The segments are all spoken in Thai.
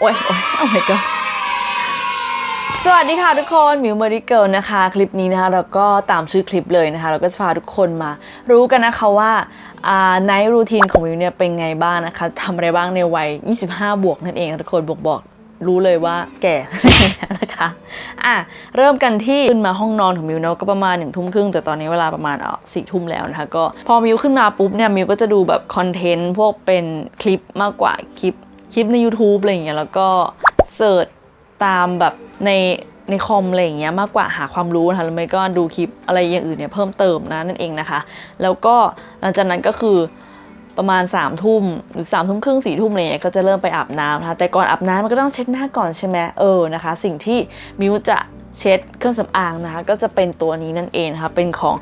โอ้ยโอ้ยโอ้ยก็สวัสดีค่ะทุกคนมิวเมอริเกิลนะคะ คลิปนี้นะคะเราก็ตามชื่อคลิปเลยนะคะ เราก็จะพาทุกคนมา รู้กันนะคะว่าไนท์รูทีนของมิวเนี่ยเป็นไงบ้างนะคะทำอะไรบ้างในวัย 25 บวกนั่นเองทุกคนบอกบอกรู้เลยว่าแก่นะคะอะเริ่มกันที่ขึ้นมาห้องนอนของมิวเนาะก็ประมาณหนึ่งทุ่มครึ่งแต่ตอนนี้เวลาประมาณสี่ทุ่มแล้วนะคะก็พอมิวขึ้นมาปุ๊บเนี่ยมิวก็จะดูแบบคอนเทนต์พวกเป็นคลิปมากกว่าคลิป คลิปใน YouTube อะไรอย่างเงี้ยแล้วก็เสิร์ชตามแบบในในคอมอะไรอย่างเงี้ยมากกว่าหาความรู้นะคะแล้วไม่ก็ดูคลิปอะไรอย่างอื่นเนี่ยเพิ่มเติมนะนั่นเองนะคะ แล้วก็หลังจากนั้นก็คือประมาณ3ามทุ่มหรือ3ามทุ่มครึ่งสี่ทุ่มอะไรเงี้ยก็จะเริ่มไปอาบน้ำนะคะแต่ก่อนอาบน้ำมันก็ต้องเช็ดหน้าก่อนใช่ไหมเออนะคะ สิ่งที่มิวจะ เช็ดเครื่องสำอางนะคะ ก็จะเป็นตัวนี้นั่นเองนะคะ เป็นของ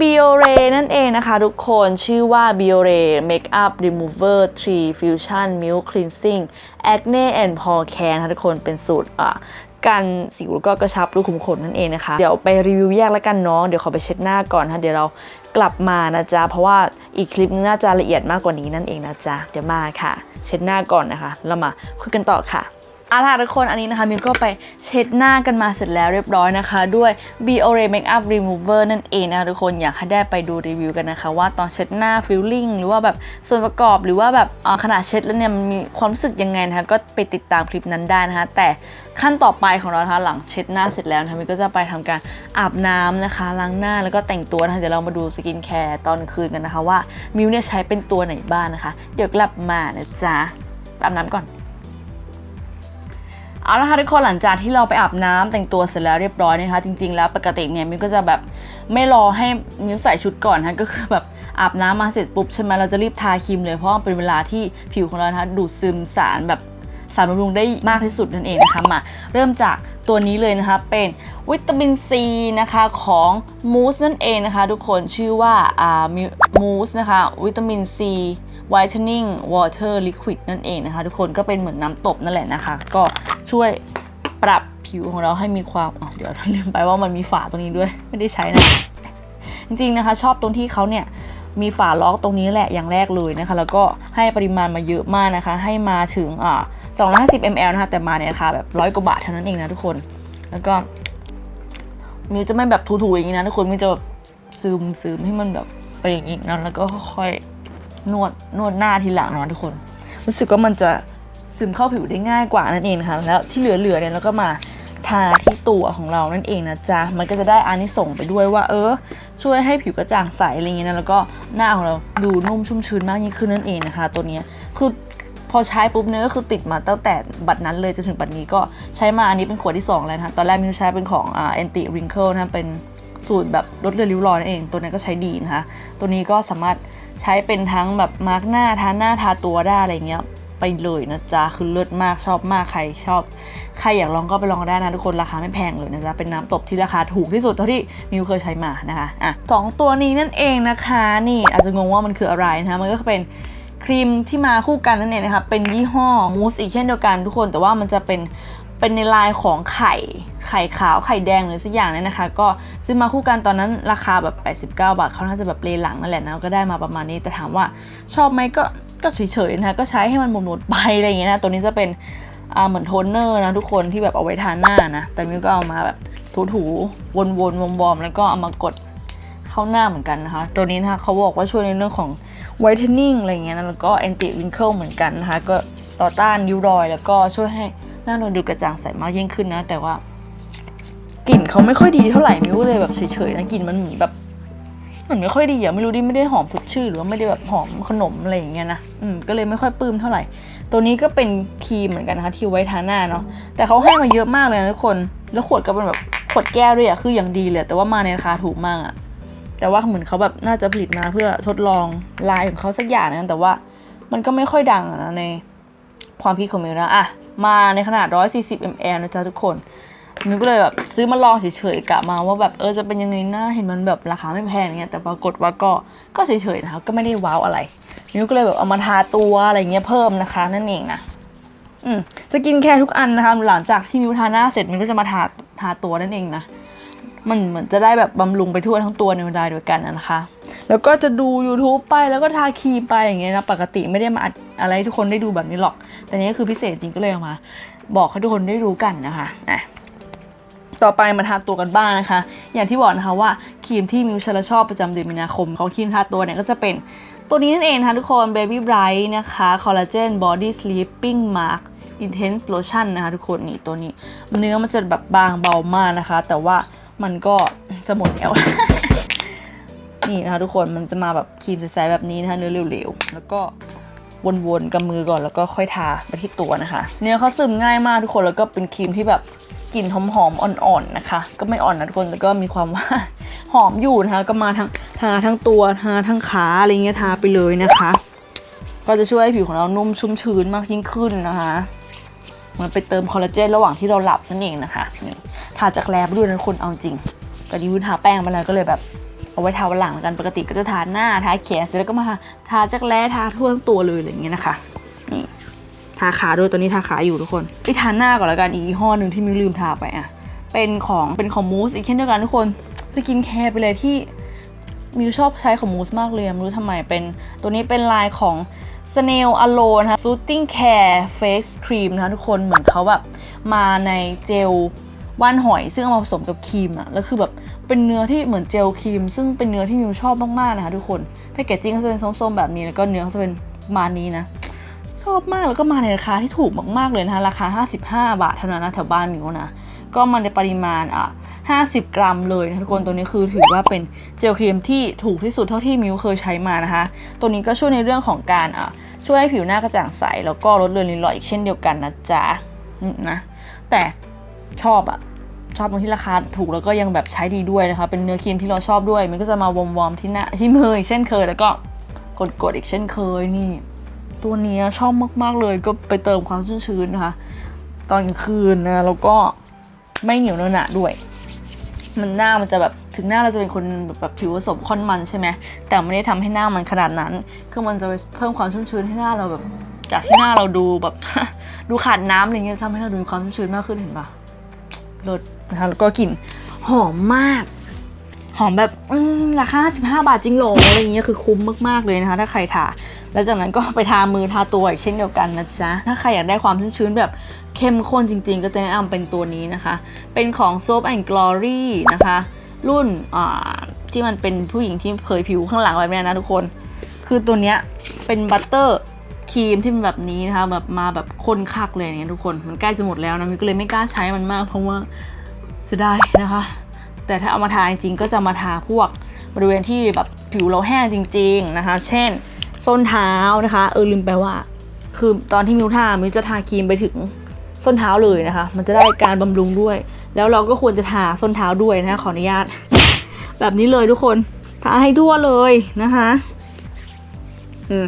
Biore นั่นเองนะคะทุกคนชื่อว่า Biore Makeup Remover 3 Fusion Milk Cleansing Acne and Pore Care นะคะทุกคนเป็นสูตรอะกันสิวแล้วก็กระชับรูขุมขนนั่นเองนะคะ เดี๋ยวไปรีวิวแยกแล้วกันเนาะเดี๋ยวขอไปเช็ดหน้าก่อนนะคะเดี๋ยวเรากลับมานะจ๊ะ เพราะว่าอีกคลิปนึงน่าจะละเอียดมากกว่านี้นั่นเองนะจ๊ะ เดี๋ยวมาค่ะ เช็ดหน้าก่อนนะคะ แล้วมาคุยกันต่อค่ะ เอาล่ะทุกคนอันนี้นะคะมิวก็ไปเช็ดหน้ากันมาเสร็จแล้วเรียบร้อยนะคะ ด้วย b o r e Makeup Remover นั่นเองนะคะทุกคนอยากให้ได้ไปดูรีวิวกันนะคะ ว่าตอนเช็ดหน้าฟิลลิ่งหรือว่าแบบส่วนประกอบหรือว่าแบบขนาดเช็ดแล้วเนี่ยมันมีความรู้สึกยังไงนะคะ ก็ไปติดตามคลิปนั้นได้นะคะ แต่ขั้นต่อไปของเรานะคะหลังเช็ดหน้าเสร็จแล้วนะคะมิวก็จะไปทำการอาบน้ำนะคะล้างหน้าแล้วก็แต่งตัวนะคะเดี๋ยวเรามาดูสกินแคร์ตอนคืนกันนะคะว่ามิวเนี่ยใช้เป็นตัวไหนบ้างนะคะ เดี๋ยวกลับมานะจ๊ะอาบน้ำก่อน เอาละค่ะทุกคนหลังจากที่เราไปอาบน้ำแต่งตัวเสร็จแล้วเรียบร้อยนะคะจริงๆแล้วปกติเนี่ยมิวก็จะแบบไม่รอให้มิวใส่ชุดก่อนนะคะก็คือแบบอาบน้ำมาเสร็จปุ๊บใช่ไหมเราจะรีบทาครีมเลยเพราะเป็นเวลาที่ผิวของเรานะคะดูดซึมสารแบบสารบำรุงได้มากที่สุดนั่นเองนะคะมาเริ่มจากตัวนี้เลยนะคะเป็นวิตามินซีนะคะของมูสนั่นเองนะคะ ทุกคนชื่อว่าอ่ามูสนะคะวิตามินซี whitening water liquid นั่นเองนะคะ ทุกคนก็เป็นเหมือนน้ำตบนั่นแหละนะคะ ก็ช่วยปรับผิวของเราให้มีความเดี๋ยวลืมไปว่ามันมีฝาตรงนี้ด้วยไม่ได้ใช้นะจริงๆนะคะ ชอบตรงที่เขาเนี่ยมีฝาล็อกตรงนี้แหละอย่างแรกเลยนะคะ แล้วก็ให้ปริมาณมาเยอะมากนะคะ ให้มาถึงอ่า250 ml นะคะ แต่มาในราคาแบบร้อยกว่าบาทเท่านั้นเองนะทุกคน แล้วก็มิวจะไม่แบบถูๆอย่างนี้นะทุกคนมิวจะแบบซึมซึมให้มันแบบไปอย่างนี้นะแล้วก็ค่อย นวดนวดหน้าทีหลังนะทุกคน รู้สึกว่ามันจะซึมเข้าผิวได้ง่ายกว่านั่นเองนะคะแล้วที่เหลือๆเนี่ยเราก็มาทาที่ตัวของเรานั่นเองนะจ๊ะมันก็จะได้อานิสงส์ไปด้วยว่า เออ ช่วยให้ผิวกระจ่างใสอะไรเงี้ยนะแล้วก็หน้าของเราดูนุ่มชุ่มชื้นมากยิ่งขึ้นนั่นเองนะคะ ตัวนี้คือพอใช้ปุ๊บเนี่ยก็คือติดมาตั้งแต่บัดนั้นเลยจนถึงบัดนี้ก็ใช้มาอันนี้เป็นขวดที่สองแล้วนะคะตอนแรกมิวใช้เป็นของอ่า anti wrinkle นะเป็นสูตรแบบลดเลือนริ้วรอยนั่นเอง ตัวนี้ก็ใช้ดีนะคะตัวนี้ก็สามารถ ใช้เป็นทั้งแบบมาร์กหน้าทาหน้าทาตัวได้อะไรเงี้ยไปเลยนะจ๊ะ คือเลิศมากชอบมากใครชอบ ใครอยากลองก็ไปลองได้นะทุกคนราคาไม่แพงเลยนะจ๊ะ เป็นน้ำตบที่ราคาถูกที่สุดเท่าที่มิวเคยใช้มานะคะ อะสองตัวนี้นั่นเองนะคะ นี่อาจจะงงว่ามันคืออะไรนะคะ มันก็เป็นครีมที่มาคู่กันนั่นเองนะคะ เป็นยี่ห้อมูสอีกเช่นเดียวกันทุกคน แต่ว่ามันจะเป็น เป็นในลายของไข่ ไข่ขาวไข่แดงหรือสักอย่างเนี่ยนะคะ ก็ซื้อมาคู่กันตอนนั้นราคาแบบ 89 บาทเขาน่าจะแบบเลหลังนั่นแหละนะก็ได้มาประมาณนี้แต่ถามว่าชอบไหมก็ก็เฉยๆนะคะก็ใช้ให้มันหมดๆไปอะไรอย่างเงี้ยนะตัวนี้จะเป็นอ่าเหมือนโทนเนอร์นะทุกคนที่แบบเอาไว้ทาหน้านะแต่มิวก็เอามาแบบถูๆวนๆวอมๆแล้วก็เอามากดเข้าหน้าเหมือนกันนะคะ ตัวนี้นะคะเขาบอกว่าช่วยในเรื่องของ whitening อะไรเงี้ยนะแล้วก็ anti wrinkle เหมือนกันนะคะ ก็ต่อต้านริ้วรอย แล้วก็ช่วยให้ หน้าเราดูกระจ่างใสมากยิ่งขึ้นนะ แต่ว่ากลิ่นเขาไม่ค่อยดีเท่าไหร่มิวเลยแบบเฉยๆนะกลิ่นมันเหมือนแบบมือนไม่ค่อยดีอะไม่รู้ดิไม่ได้หอมสดชื่นหรือว่าไม่ได้แบบหอมขนมอะไรอย่างเงี้ยนะอืมก็เลยไม่ค่อยปลื้มเท่าไหร่ ตัวนี้ก็เป็นครีมเหมือนกันนะคะที่ไว้ทาหน้าเนาะแต่เขาให้มาเยอะมากเลยนะทุกคนแล้วขวดก็เป็นแบบขวดแก้วด้วยอะคืออย่างดีเลยแต่ว่ามาในราคาถูกมากอะแต่ว่าเหมือนเขาแบบน่าจะผลิตมาเพื่อทดลองลายของเขาสักอย่างนะแต่ว่ามันก็ไม่ค่อยดังนะในความคิดของมิวนะอะ มาในขนาด 140 ml นะจ๊ะทุกคนมิวก็เลยแบบซื้อมาลองเฉยๆกะมาว่าแบบเออจะเป็นยังไงนะเห็นมันแบบราคาไม่แพงเงี้ยแต่ปรากฏว่าก็ก็เฉยๆนะคะก็ไม่ได้ว้าวอะไรมิวก็เลยแบบเอามาทาตัวอะไรเงี้ยเพิ่มนะคะ นั่นเองนะอืมสกินแคร์ทุกอันนะคะหลังจากที่มิวทาหน้าเสร็จมิวก็จะมาทาทาตัวนั่นเองนะมันเหมือนจะได้แบบบำรุงไปทั่วทั้งตัวในเวลาเดียวกันนะคะ แล้วก็จะดู YouTube ไปแล้วก็ทาครีมไปอย่างเงี้ยนะปกติไม่ได้มาอัด อะไรทุกคนได้ดูแบบนี้หรอก แต่นี้คือพิเศษจริงก็เลยเอามา บอกให้ทุกคนได้รู้กันนะคะอะต่อไปมาทาตัวกันบ้างนะคะ อย่างที่บอกนะคะว่าครีมที่มิวชลชอบประจำเดือนมีนาคม ของครีมทาตัวเนี่ยก็จะเป็นตัวนี้นั่นเองนะคะทุกคน Baby Bright นะคะ Collagen Body Sleeping Mask Intense Lotion นะคะทุกคนนี่ตัวนี้ เนื้อมันจะแบบบางเบามากนะคะ แต่ว่ามันก็จะหมดแล้ว นี่นะคะทุกคนมันจะมาแบบครีมใสๆแบบนี้นะคะเนื้อเหลวๆแล้วก็ วนๆกับมือก่อนแล้วก็ค่อยทาไปที่ตัวนะคะ เนื้อเขาซึมง่ายมากทุกคนแล้วก็เป็นครีมที่แบบกลิ่นหอมๆอ่อนๆนะคะ ก็ไม่อ่อนนะทุกคนแต่ก็มีความว่าหอมอยู่นะคะก็มาทั้งทาทั้งตัวทาทั้งขาอะไรเงี้ยทาไปเลยนะคะ ก็จะช่วยให้ผิวของเรานุ่มชุ่มชื้นมากยิ่งขึ้นนะคะมันไปเติมคอลลาเจนระหว่างที่เราหลับนั่นเองนะคะนี่ทาจากแลบด้วยนะคนเอาจริงก็ดิวทาแป้งมาแล้วก็เลยแบบ เอาไว้ทาวันหลังแล้วกันปกติก็จะทาหน้าทาแขนเสร็จแล้วก็มาทาทาจากแร้ทาทั่วทั้งตัวเลยอะไรอย่างเงี้ยนะคะนี่ทาขาด้วยตัวนี้ทาขาอยู่ทุกคนไปทาหน้าก่อนแล้วกันอีกยี่ห้อหนึ่งที่มิวลืมทาไปอะเป็นของเป็นของมูสอีกเช่นเดียวกันทุกคนสกินแคร์ไปเลยที่มิวชอบใช้ของมูสมากเลยไม่รู้ทำไมเป็นตัวนี้เป็นลายของ Snail Alone นะคะ Soothing Care Face Cream นะคะทุกคนเหมือนเขาแบบมาในเจล ว่านหอยซึ่งเอามาผสมกับครีมอะแล้วคือแบบเป็นเนื้อที่เหมือนเจลครีม ซึ่งเป็นเนื้อที่มิวชอบมากๆนะคะทุกคนแพคเกจจิ้งเขาจะเป็นส้มๆแบบนี้แล้วก็เนื้อเขาจะเป็นมานี้นะชอบมากแล้วก็มาในราคาที่ถูกมากๆเลยนะคะราคา 55 บาทเท่านั้นนะแถวบ้านมิวนะก็มาในปริมาณอะ50 กรัมเลยนะทุกคนตัวนี้คือถือว่าเป็นเจลครีมที่ถูกที่สุดเท่าที่มิวเคยใช้มานะคะ ตัวนี้ก็ช่วยในเรื่องของการอะช่วยให้ผิวหน้ากระจ่างใส แล้วก็ลดเลือนริ้นรอยอีกเช่นเดียวกันนะจ๊ะนะแต่ชอบอะ ชอบตรงที่ราคาถูกแล้วก็ยังแบบใช้ดีด้วยนะคะ เป็นเนื้อครีมที่เราชอบด้วย มันก็จะมาวอมวอมๆที่หน้าที่มืออีกเช่นเคย แล้วก็กดกดๆอีกเช่นเคยนี่ ตัวนี้ชอบมากๆเลยก็ไปเติมความชุ่มชื้นนะคะ ตอนกลางคืนนะแล้วก็ไม่เหนียวเนอะหนะด้วย มันหน้ามันจะแบบถึงหน้าเราจะเป็นคนแบบผิวผสมค่อนมันใช่ไหมแต่ไม่ได้ทำให้หน้ามันขนาดนั้น คือมันจะไปเพิ่มความชุ่มชื้นให้หน้าเราแบบจากที่หน้าเราดูแบบ ดูขาดน้ำอะไรเงี้ยทำให้เราดูความชุ่มชื้นมากขึ้นเห็นปะ รสนะคะแล้วก็กลิ่นหอมมาก หอมแบบราคา15บาทจริงหรออะไรเงี้ยคือคุ้มมากๆเลยนะคะ ถ้าใครทาแล้วจากนั้นก็ไปทามือทาตัวอีกเช่นเดียวกันนะจ๊ะ ถ้าใครอยากได้ความชื้นๆแบบเข้มข้นจริง ๆ ก็จะแนะนำเป็นตัวนี้นะคะ เป็นของ Soap and Glory นะคะ รุ่นที่มันเป็นผู้หญิงที่เผยผิวข้างหลังแบบนี้นะทุกคน คือตัวเนี้ยเป็นบัตเตอร์ ครีมที่เป็นแบบนี้นะคะแบบมาแบบข้นคักเลยเนี่ยทุกคนมันใกล้จะหมดแล้วนะมิวก็เลยไม่กล้าใช้มันมากเพราะว่าเสียดายนะคะ แต่ถ้าเอามาทาจริงก็จะมาทาพวกบริเวณที่แบบผิวเราแห้งจริง ๆนะคะ เช่นส้นเท้านะคะเออลืมไปว่า คือตอนที่มิวทามิวจะทาครีมไปถึงส้นเท้าเลยนะคะ มันจะได้การบำรุงด้วย แล้วเราก็ควรจะทาส้นเท้าด้วยนะคะขออนุญาต แบบนี้เลยทุกคนทาให้ทั่วเลยนะคะ อืม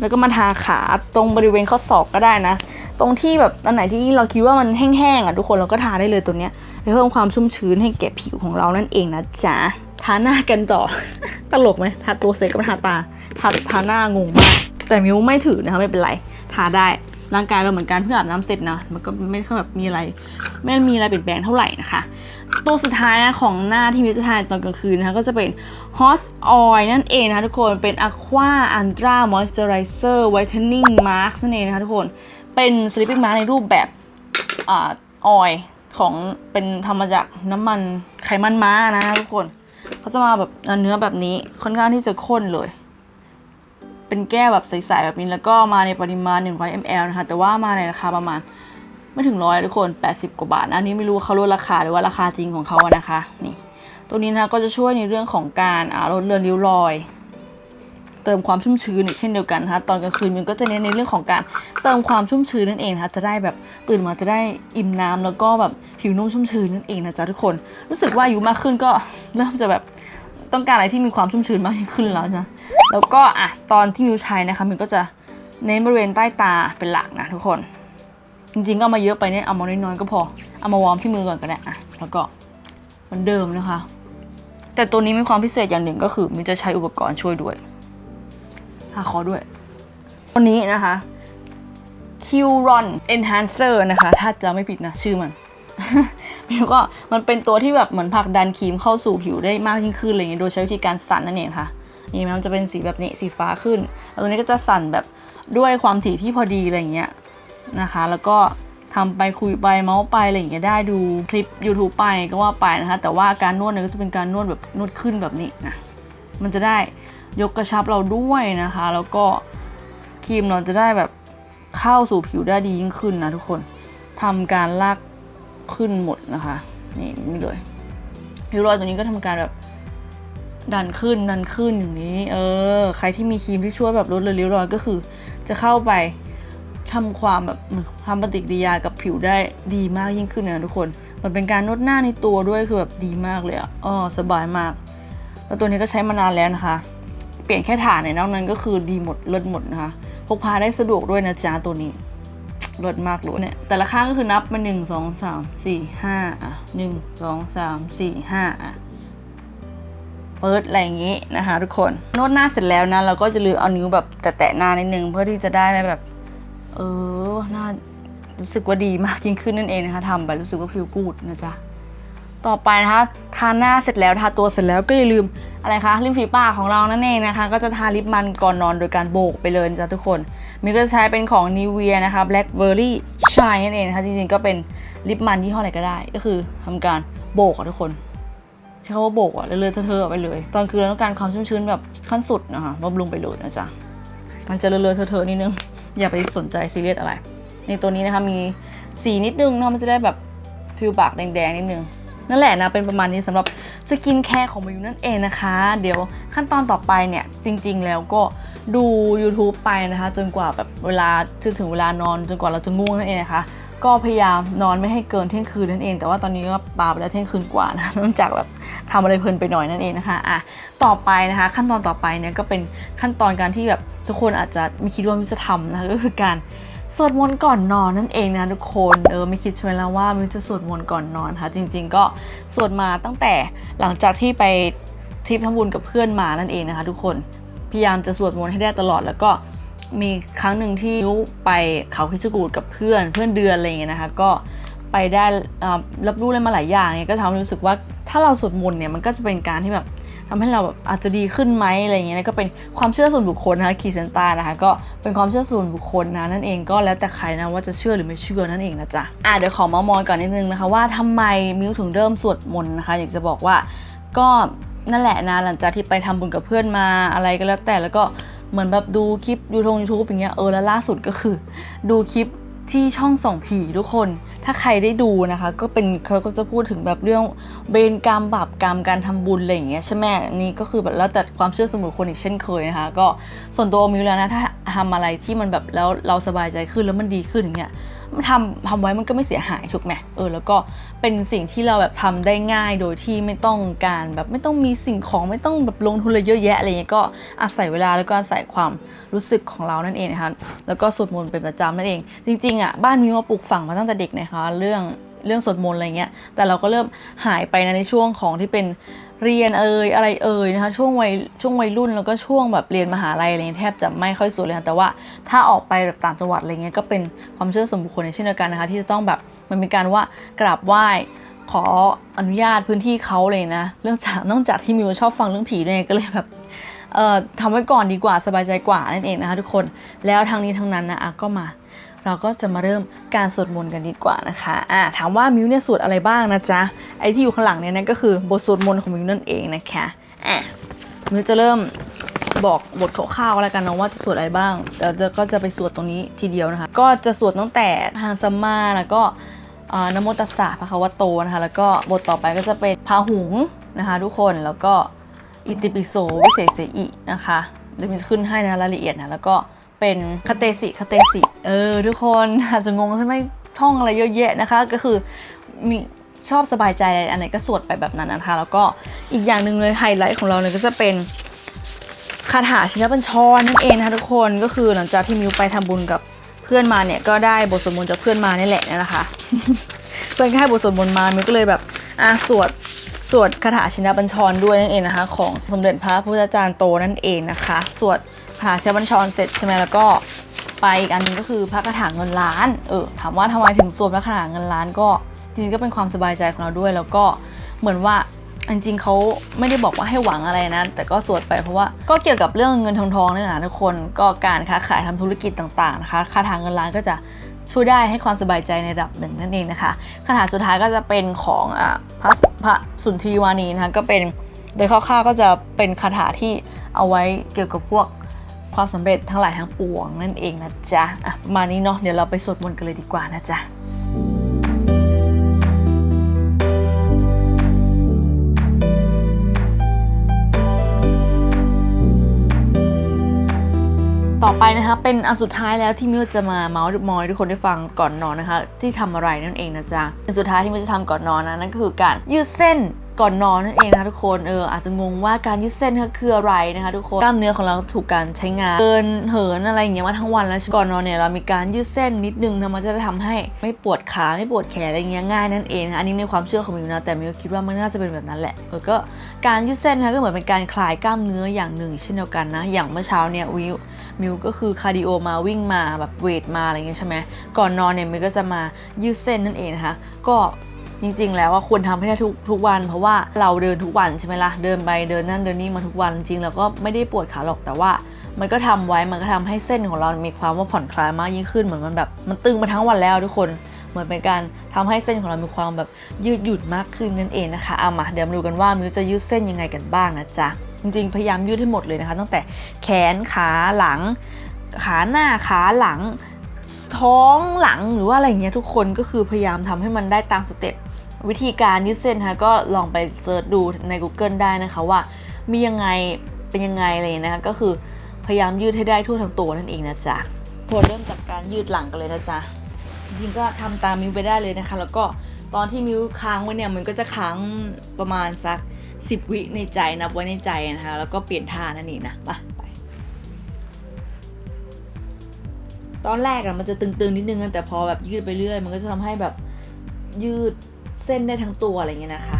แล้วก็มาทาขาตรงบริเวณข้อศอกก็ได้นะ ตรงที่แบบอันไหนที่เราคิดว่ามันแห้งๆอะทุกคนเราก็ทาได้เลยตัวเนี้ยเพิ่มความชุ่มชื้นให้แก่ผิวของเรานั่นเองนะจ๊ะทาหน้ากันต่อ ตลกไหมทาตัวเสร็จก็มาทาตาทาทาหน้างงมากแต่มิวไม่ถือนะคะไม่เป็นไร ทาได้ ร่างกายเราเหมือนกันเพิ่งอาบน้ำเสร็จนะมันก็ไม่ค่อยแบบมีอะไร ไม่มีอะไรเปลี่ยนแปลงเท่าไหร่นะคะ ตัวสุดท้ายนะของหน้าที่มิวจะทาตอนกลางคืนนะคะก็จะเป็น Hot Oil นั่นเองนะคะทุกคนเป็น Aqua Ultra Moisturizer Whitening Mask นั่นเองนะคะทุกคนเป็น sleeping mask ในรูปแบบออยของเป็นทำมาจากน้ำมันไขมันม้านะทุกคนเขาจะมาแบบเนื้อแบบนี้ค่อนข้างที่จะข้นเลย เป็นแก้วแบบใสๆแบบนี้แล้วก็มาในปริมาณ 100 ml นะคะ แต่ว่ามาในราคาประมาณไม่ถึงร้อยทุกคน 80 กว่าบาทนะอันนี้ไม่รู้เขาลดราคาหรือว่าราคาจริงของเขาอะนะคะ นี่ ตัวนี้นะคะก็จะช่วยในเรื่องของการาลดเลือนริ้วรอย เติมความชุ่มชื้นอีกเช่นเดียวกันนะคะตอนกลางคืนมันก็จะเน้นในเรื่องของการเติมความชุ่มชื้นนั่นเองนะคะจะได้แบบตื่นมาจะได้อิ่มน้ำแล้วก็แบบผิวนุ่มชุ่มชื้นนั่นเองนะจ๊ะทุกคน รู้สึกว่าอายุมากขึ้นก็เริ่มจะแบบ ต้องการอะไรที่มีความชุ่มชื้นมากขึ้นแล้วนะแล้วก็อะตอนที่มิวใช้นะคะมิวก็จะเน้นบริเวณใต้ตาเป็นหลักนะทุกคน จริงๆก็มาเยอะไปเนี่ยเอามาน้อยๆก็พอเอามาวอร์มที่มือก่อนก็ได้อะแล้วก็เหมือนเดิมนะคะ แต่ตัวนี้มีความพิเศษอย่างหนึ่งก็คือมิวจะใช้อุปกรณ์ช่วยด้วยหาคอด้วยตัวนี้นะคะ q r o n Enhancer นะคะ ถ้าจะไม่ผิดนะ ชื่อมัน มิวก็มันเป็นตัวที่แบบเหมือนผลักดันครีมเข้าสู่ผิวได้มากยิ่งขึ้นอะไรเงี้ยโดยใช้วิธีการสั่นนั่นเองค่ะนี่มันจะเป็นสีแบบนี้สีฟ้าขึ้นแล้วตัวนี้ก็จะสั่นแบบด้วยความถี่ที่พอดีอะไรอย่างเงี้ยนะคะ แล้วก็ทำไปคุยไปเมาส์ไปอะไรอย่างเงี้ยได้ดูคลิป YouTube ไปก็ว่าไปนะคะแต่ว่าการนวดเนี่ยก็จะเป็นการนวดแบบนวดขึ้นแบบนี้นะมันจะได้ยกกระชับเราด้วยนะคะ แล้วก็ครีมเราจะได้แบบเข้าสู่ผิวได้ดียิ่งขึ้นนะทุกคนทำการลาก ขึ้นหมดนะคะ นี่นี่เลยริ้วรอยตัวนี้ก็ทำการแบบดันขึ้นดันขึ้นอย่างนี้ เออ ใครที่มีครีมที่ช่วยแบบลดเลยริ้วรอยก็คือ จะเข้าไปทำความแบบทำปฏิกิริยากับผิวได้ดีมากยิ่งขึ้นนะทุกคนมันเป็นการนวดหน้าในตัวด้วยคือแบบดีมากเลยอะอ๋อสบายมาก แล้วตัวนี้ก็ใช้มานานแล้วนะคะ เปลี่ยนแค่ฐานในนอกนั้นก็คือดีหมดเลิศหมดนะคะพกพาได้สะดวกด้วยนะจ๊ะตัวนี้ ลดมากเลยเนี่ยแต่ละข้างก็คือนับมาหนึ่งสองสามสี่ห้าอะหนึ่งสองสามสี่ห้าอะเปิดอะไรอย่างงี้นะคะทุกคนนวดหน้าเสร็จแล้วนะเราก็จะลืมเอานิ้วแบบแตะๆหน้านิดนึงเพื่อที่จะได้ไแบบ เออหน้ารู้สึกว่าดีมากยิ่งขึ้นนั่นเองนะคะทำไปรู้สึกว่าฟิลกูดนะจ๊ะ ต่อไปนะคะทาหน้าเสร็จแล้วทาตัวเสร็จแล้วก็อย่าลืมอะไรคะริมฝีปากของเรานั่นเองนะคะ ก็จะทาลิปมันก่อนนอนโดยการโบกไปเลยจ้ะทุกคนมิก็จะใช้เป็นของ n i v e a นะคะ Blackberry Shine นั่นเองนะคะจริงๆก็เป็นลิปมันยี่ห้ออะไรก็ได้ ก็คือทำการโบกอะทุกคนใช้คำว่าโบกอะเลื่อนๆเทอะๆไปเลย ตอนคืนเราต้องการความชุ่มชื้นแบบขั้นสุดนะคะบำรุงไปเลยนะจ๊ะมันจะเลื่อนๆเทอะๆนิดนึงอย่าไปสนใจซีเรียสอะไร ในตัวนี้นะคะมีสีนิดนึงนะคะมันจะได้แบบฟิลปากแดงๆนิดนึง นั่นแหละนะเป็นประมาณนี้สำหรับสกินแคร์ของมายูนั่นเองนะคะ เดี๋ยวขั้นตอนต่อไปเนี่ยจริง ๆ แล้วก็ดู YouTube ไปนะคะ จนกว่าแบบเวลาจนถึงเวลานอนจนกว่าเราจะง่วงนั่นเองนะคะก็พยายามนอนไม่ให้เกินเที่ยงคืนนั่นเอง แต่ว่าตอนนี้ก็ปาไปแล้วเที่ยงคืนกว่านะเนื่องจากแบบทำอะไรเพลินไปหน่อยนั่นเองนะคะอะต่อไปนะคะ ขั้นตอนต่อไปเนี่ยก็เป็นขั้นตอนการที่แบบทุกคนอาจจะไม่คิดว่ามิจะทำนะคะก็คือการ สวดมนต์ก่อนนอนนั่นเองนะทุกคนเออไม่คิดใช่ไหมล่ะว่ามิวจะสวดมนต์ก่อนนอนค่ะ จริง ๆ ก็สวดมาตั้งแต่หลังจากที่ไปทริปทำบุญกับเพื่อนมานั่นเองนะคะ ทุกคนพยายามจะสวดมนต์ให้ได้ตลอดแล้วก็มีครั้งหนึ่งที่มิวไปเขาคิชกูดกับเพื่อนเพื่อนเดือนอะไรอย่างเงี้ยนะคะ ก็ไปได้รับรู้อะไรมาหลายอย่างเนี่ยก็ทำให้รู้สึกว่าถ้าเราสวดมนต์เนี่ยมันก็จะเป็นการที่แบบ ทำให้เราแบบอาจจะดีขึ้นไหมอะไรเงี้ยนะก็เป็นความเชื่อส่วนบุคคลนะคะขีดเส้นใต้นะคะ ก็เป็นความเชื่อส่วนบุคคลนะนั่นเองก็แล้วแต่ใครนะว่าจะเชื่อหรือไม่เชื่อนั่นเองนะจ๊ะอะเดี๋ยวขอมามอยก่อนนิดนึงนะคะ ว่าทำไมมิวถึงเริ่มสวดมนต์นะคะ อยากจะบอกว่าก็นั่นแหละนะหลังจากที่ไปทำบุญกับเพื่อนมาอะไรก็แล้วแต่แล้วก็เหมือนแบบดูคลิปยูทงยูทูบอย่างเงี้ยเออแล้วล่าสุดก็คือ ดูคลิป ที่ช่องส่องผีทุกคน ถ้าใครได้ดูนะคะ ก็เป็นเขาก็จะพูดถึงแบบเรื่องเบนกรรมบาปกรรมการทำบุญอะไรอย่างเงี้ยใช่ไหมนี่ก็คือแบบแล้วแต่ความเชื่อสมุนคคลอีกเช่นเคยนะคะ ก็ส่วนตัวมิวแล้วนะถ้าทำอะไรที่มันแบบแล้วเราสบายใจขึ้นแล้วมันดีขึ้นอย่างเงี้ย ทำทำไว้มันก็ไม่เสียหายถูกไหมเออแล้วก็เป็นสิ่งที่เราแบบทำได้ง่ายโดยที่ไม่ต้องการแบบไม่ต้องมีสิ่งของไม่ต้องแบบลงทุนเลยเยอะแยะอะไรเงี้ยก็อาศัยเวลาแล้วก็อาศัยความรู้สึกของเรานั่นเองนะคะแล้วก็สวดมนต์เป็นประจำนั่นเอง จริงๆอะบ้านมีมาปลูกฝังมาตั้งแต่เด็กนะคะเรื่อง เรื่องสวดมนต์อะไรเงี้ย แต่เราก็เริ่มหายไปนะในช่วงของที่เป็นเรียนเอ่ยอะไรเอ่ยนะคะช่วงวัยช่วงวัยรุ่นแล้วก็ช่วงแบบเรียนมหาลัยอะไรเงี้ยแทบจะไม่ค่อยสวดเลยค่ะแต่ว่าถ้าออกไปแบบต่างจังหวัดอะไรเงี้ยก็เป็นความเชื่อส่วนบุคคลในเช่นเดียวกันนะคะ ที่จะต้องแบบมันเป็นการว่ากราบไหว้ขออนุญาตพื้นที่เขาเลยนะเรื่องจากนอกจากที่มิวชอบฟังเรื่องผีด้วยก็เลยแบบเอ่อทำไว้ก่อนดีกว่าสบายใจกว่านั่นเองนะคะทุกคนแล้วทางนี้ทางนั้นนะอะก็มา เราก็จะมาเริ่มการสวดมนต์กันดีกว่านะคะอะถามว่ามิวเนี่ยสวดอะไรบ้างนะจ๊ะ ไอ้ที่อยู่ข้างหลังเนี่ยนั่นก็คือบทสวดมนต์ของมิวนั่นเองนะคะอะมิวจะเริ่มบอกบทคร่าวๆแล้วกันนะว่าจะสวดอะไรบ้างเดี๋ยวก็จะไปสวดตรงนี้ทีเดียวนะคะ ก็จะสวดตั้งแต่ทางสัมมาแล้วก็นโมตัสสะพระควะโตนะคะแล้วก็บทต่อไปก็จะเป็นพาหุงนะคะ ทุกคนแล้วก็อิติปิโสวิเศษเสอินะคะเดี๋ยวมันขึ้นให้นะรายละเอียดนะแล้วก็ เป็นคาเตสิคาเตสิเออ ทุกคนอาจจะงงใช่ไหมท่องอะไรเยอะแยะนะคะ ก็คือมีชอบสบายใจอะไรอันไหนก็สวดไปแบบนั้นนะคะ แล้วก็อีกอย่างหนึ่งเลยไฮไลท์ของเราเนี่ยก็จะเป็นคาถาชินบัญชรนั่นเองนะคะทุกคนก็คือหลังจากที่มิวไปทำบุญกับเพื่อนมาเนี่ยก็ได้บทสวดมนต์จากเพื่อนมานี่แหละนะคะเพื่อนให้บทสวดมนต์มามิวก็เลยแบบอะสวดสวดคาถาชินบัญชรด้วยนั่นเองนะคะ ของสมเด็จพระพุทธจารย์โตนั่นเองนะคะ สวด คาถาชินบัญชรเสร็จใช่ไหมแล้วก็ไปอีกอันหนึงก็คือพระคาถางเงินล้าน เออถามว่าทำไมถึงสวดพระคาถางเงินล้านก็จริงๆก็เป็นความสบายใจของเราด้วย แล้วก็เหมือนว่าจริงๆเขาไม่ได้บอกว่าให้หวังอะไรนะ แต่ก็สวดไปเพราะว่าก็เกี่ยวกับเรื่องเงินทองทองนี่แหละทุกคนก็การค้าขายทำธุรกิจต่างๆนะคะคาถาเงินล้านก็จะช่วยได้ให้ความสบายใจในระดับหนึ่งนั่นเองนะคะคาถาสุดท้ายก็จะเป็นของอพระพระสุนทรีวานีนะคะก็เป็นโดยคร่าวๆก็จะเป็นคาถาที่เอาไว้เกี่ยวกับพวก ความสำเร็จทั้งหลายทั้งปวงนั่นเองนะจ๊ะอะมานี้เนาะเดี๋ยวเราไปสวดมนต์กันเลยดีกว่านะจ๊ะต่อไปนะคะเป็นอันสุดท้ายแล้วที่มิวจะมาเมาส์มอยทุกคนได้ฟังก่อนนอนนะคะ ที่ทำอะไรนั่นเองนะจ๊ะอันสุดท้ายที่มิวจะทำก่อนนอนนะนั่นก็คือการยืดเส้น ก่อนนอนนั่นเองนะคะทุกคนเอออาจจะงงว่าการยืดเส้นคืออะไรนะคะทุกคนกล้ามเนื้อของเราถูกการใช้งานเดินเหินอะไรอย่างเงี้ยมาทั้งวันแล้วก่อนนอนเนี่ยเรามีการยืดเส้นนิดนึงนะมันจะทำให้ไม่ปวดขาไม่ปวดแขนอะไรเงี้ยง่ายนั่นเองนะคะอันนี้ในความเชื่อของมิวนะแต่มิวคิดว่ามันน่าจะเป็นแบบนั้นแหละแล้วก็การยืดเส้นนะคะก็เหมือนเป็นการคลายกล้ามเนื้ออย่างหนึ่งเช่นเดียวกันนะ อย่างเมื่อเช้าเนี่ยวิวมิวก็คือคาร์ดิโอมาวิ่งมาแบบเวทมาอะไรเงี้ยใช่ไหมก่อนนอนเนี่ยมิวก็จะมายืดเส้นนั่นเองนะคะก็ จริง ๆ แล้วว่าควรทำให้ได้ทุกทุกวัน เพราะว่าเราเดินทุกวันใช่ไหมล่ะเดินไปเดินนั่นเดินนี่มาทุกวันจริงๆแล้วก็ไม่ได้ปวดขาหรอกแต่ว่า มันก็ทำไว้มันก็ทำให้เส้นของเรามีความว่าผ่อนคลายมากยิ่งขึ้นเหมือนมันแบบมันตึงมาทั้งวันแล้วทุกคนเหมือนเป็นการทำให้เส้นของเรามีความแบบยืดหยุ่นมากขึ้นนั่นเองนะคะเอามาเดี๋ยวมาดูกันว่ามิวจะยืดเส้นยังไงกันบ้างนะจ๊ะจริงๆ พยายามยืดให้หมดเลยนะคะ ตั้งแต่แขนขาหลัง ขาหน้าขาหลังท้องหลังหรือว่าอะไรเงี้ยทุกคนก็คือพยายามทำให้มันได้ตามสเต็ป วิธีการยืดเส้นนะคะก็ลองไปเซิร์ชดูใน Google ได้นะคะว่า มียังไงเป็นยังไงอะไรอย่างเงี้ยนะคะก็คือพยายามยืดให้ได้ทั่วทั้งตัวนั่นเองนะจ๊ะพอเริ่มจากการยืดหลังกันเลยนะจ๊ะจริงๆก็ทำตามมิวไปได้เลยนะคะ แล้วก็ตอนที่มิวค้างไว้เนี่ยมันก็จะค้างประมาณสัก 10 วิในใจนับไว้ในใจนะคะแล้วก็เปลี่ยนท่านั่นเองนะไปไป ตอนแรกอะมันจะตึงๆนิดนึงนะแต่พอแบบยืดไปเรื่อย มันก็จะทำให้แบบยืด เส้นได้ทั้งตัวอะไรเงี้ยนะคะ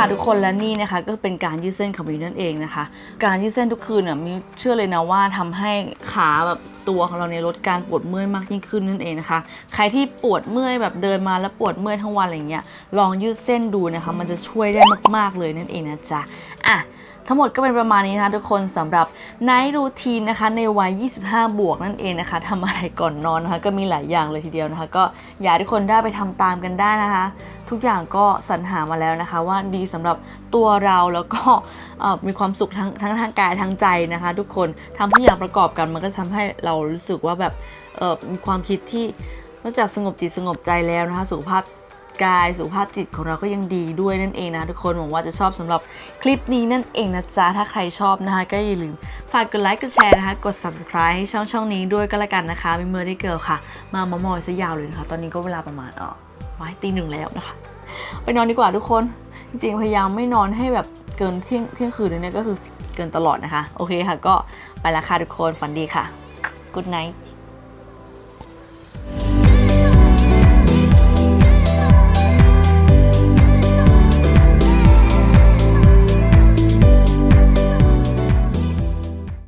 ค่ะทุกคนและนี่นะคะก็เป็นการยืดเส้นของมิวนั่นเองนะคะ การยืดเส้นทุกคืนเนี่ยมิวเชื่อเลยนะว่าทำให้ขาแบบตัวของเราเนี่ยลดการปวดเมื่อยมากยิ่งขึ้นนั่นเองนะคะ ใครที่ปวดเมื่อยแบบเดินมาแล้วปวดเมื่อยทั้งวันอะไรเงี้ยลองยืดเส้นดูนะคะมันจะช่วยได้มากๆเลยนั่นเองนะจ๊ะอะทั้งหมดก็เป็นประมาณนี้นะคะทุกคนสำหรับไนท์รูทีนนะคะในวัย 25 บวกนั่นเองนะคะทำอะไรก่อนนอนนะคะก็มีหลายอย่างเลยทีเดียวนะคะ ก็อยากทุกคนได้ไปทำตามกันได้นะคะ ทุกอย่างก็สรรหามาแล้วนะคะ ว่าดีสำหรับตัวเราแล้วก็มีความสุขทั้งทั้งทางกายทางใจนะคะ ทุกคนทำทุกอย่างประกอบกันมันก็ทำให้เรารู้สึกว่าแบบมีความคิดที่นอกจากสงบจิตสงบใจแล้วนะคะสุขภาพกายสุขภาพจิตของเราก็ยังดีด้วยนั่นเองนะทุกคนหวังว่าจะชอบสำหรับคลิปนี้นั่นเองนะจ๊ะ ถ้าใครชอบนะคะ ก็อย่าลืมฝากกดไลค์กดแชร์นะคะ กด subscribe ให้ช่องช่องนี้ด้วยก็แล้วกันนะคะมีเมอร์ดี้เกิลค่ะ มามามอยซะยาวเลยนะคะ ตอนนี้ก็เวลาประมาณอ๋อ ไว้ตีหนึ่งแล้วนะคะ ไปนอนดีกว่าทุกคน จริงๆ พยายามไม่นอนให้แบบเกินเที่ยงเที่ยงคืนเลยเนี่ยก็คือเกินตลอดนะคะ โอเคค่ะ ก็ไปละค่ะทุกคนฝันดีค่ะ Good night